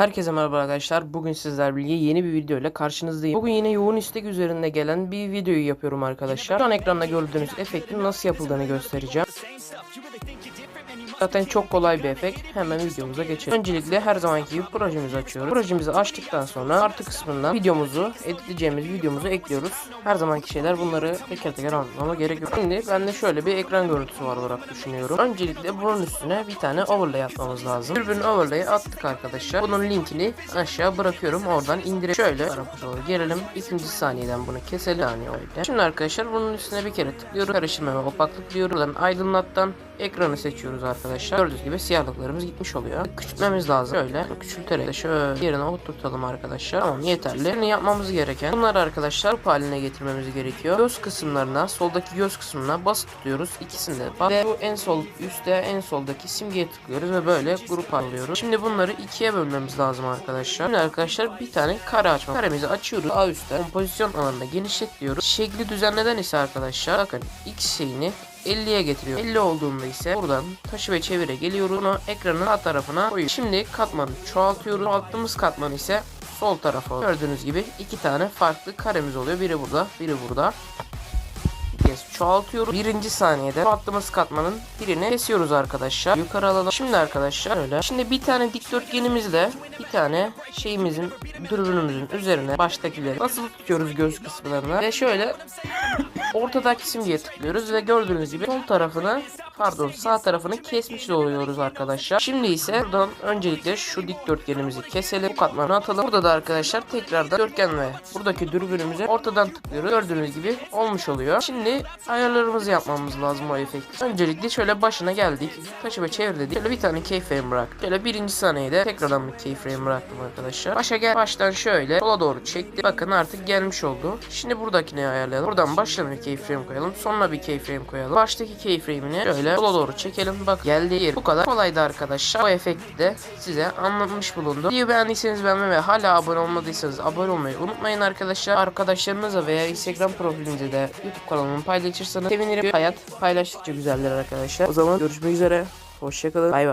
Herkese merhaba arkadaşlar. Bugün sizler birlikte yeni bir video ile karşınızdayım. Bugün yine yoğun istek üzerinde gelen bir videoyu yapıyorum arkadaşlar. Şu an ekranda gördüğünüz efektin nasıl yapıldığını göstereceğim. Zaten çok kolay bir efekt. Hemen videomuza geçelim. Öncelikle her zamanki gibi projemizi açıyoruz. Projemizi açtıktan sonra artı kısmından videomuzu, editleyeceğimiz videomuzu ekliyoruz. Her zamanki şeyler bunları teker teker anlatmama gerek yok. Şimdi bende şöyle bir ekran görüntüsü var olarak düşünüyorum. Öncelikle bunun üstüne bir tane overlay atmamız lazım. Dürbün overlay'i attık arkadaşlar. Bunun linkini aşağı bırakıyorum. Oradan indirip şöyle tarafa doğru gelelim. İkinci saniyeden bunu keselim. Yani öyle. Şimdi arkadaşlar bunun üstüne bir kere tıklıyoruz. Karıştırma ve opaklık. Buradan aydınlattan ekranı seçiyoruz arkadaşlar. Gördüğünüz gibi siyahlıklarımız gitmiş oluyor. Küçültmemiz lazım. Şöyle küçülterek de şöyle yerine oturtalım arkadaşlar. Tamam yeterli. Şimdi yapmamız gereken bunları arkadaşlar grup haline getirmemiz gerekiyor. Göz kısımlarına, soldaki göz kısmına basıp tutuyoruz. İkisini de bas. Ve bu en sol üstte en soldaki simgeye tıklıyoruz ve böyle grup alıyoruz. Şimdi bunları ikiye bölmemiz lazım arkadaşlar. Şimdi arkadaşlar bir tane kare açma. Karemizi açıyoruz. Sağ üstte kompozisyon alanında genişlet diyoruz. Şekli düzenleden ise arkadaşlar bakın x şeyini 50'ye getiriyor. 50 olduğunda ise buradan taşı ve çevire geliyoruz. Bunu ekranın sağ tarafına koyuyoruz. Şimdi katmanı çoğaltıyoruz. Çoğalttığımız katman ise sol tarafa. Gördüğünüz gibi iki tane farklı karemiz oluyor. Biri burada, biri burada. Kez çoğaltıyoruz. Birinci saniyede çoğalttığımız katmanın birini kesiyoruz arkadaşlar. Yukarı alalım. Şimdi arkadaşlar öyle. Şimdi bir tane dikdörtgenimizle bir tane şeyimizin dürbünümüzün üzerine baştakileri nasıl tutuyoruz göz kısımlarına ve şöyle ortadaki simgeye tıklıyoruz ve gördüğünüz gibi sol tarafını pardon sağ tarafını kesmiş oluyoruz arkadaşlar. Şimdi ise buradan öncelikle şu dikdörtgenimizi keselim. Bu katmanı atalım. Burada da arkadaşlar tekrardan dörtgen ve buradaki dürbünümüze ortadan tıklıyoruz. Gördüğünüz gibi olmuş oluyor. Şimdi ayarlarımızı yapmamız lazım o efekti. Öncelikle şöyle başına geldik. Taşı ve çevir dedik. Şöyle bir tane keyframe bırak. Şöyle birinci saniyede tekrardan bir keyframe bıraktım arkadaşlar. Başa gel. Baştan şöyle sola doğru çekti. Bakın artık gelmiş oldu. Şimdi buradakini ayarlayalım. Buradan baştan bir keyframe koyalım. Sonra bir keyframe koyalım. Baştaki keyframe'ini şöyle sola doğru çekelim. Bak geldiği yer. Bu kadar kolaydı arkadaşlar. Bu efekti de size anlatmış bulundum. Videoyu beğendiyseniz beğenmeyi ve hala abone olmadıysanız abone olmayı unutmayın arkadaşlar. Arkadaşlarınızla veya Instagram profilinize de YouTube kanalımı paylaşırsanız sevinirim. Hayat paylaştıkça güzeldir arkadaşlar. O zaman görüşmek üzere. Hoşçakalın. Bay bay.